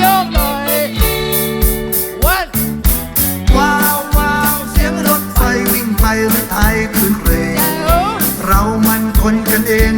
โยกหน่อว้าวว้าวเสียงรถไฟวิ่งไปรืไทยคืนเรงเรามันคนกันเอง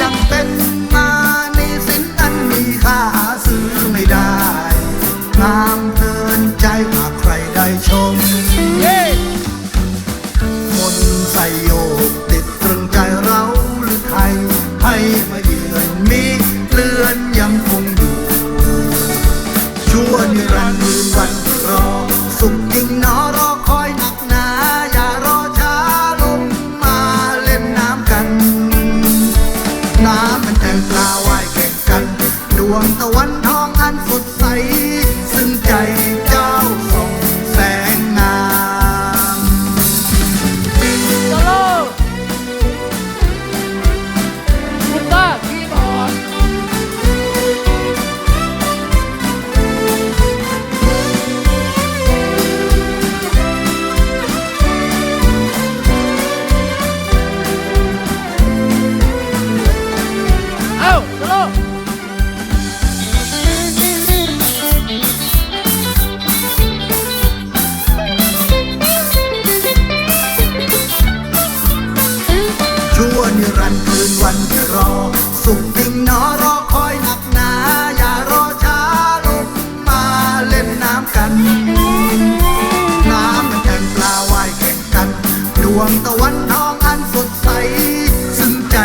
ยังเป็นมาในสินอันมีค่าซื้อไม่ได้งามเพลินใจหาใครได้ชม คนใส่โย น้ำมันแต่งปลาว่ายแข่งกัน ดวงตะวันทองอันสดใส ซึ่งใจ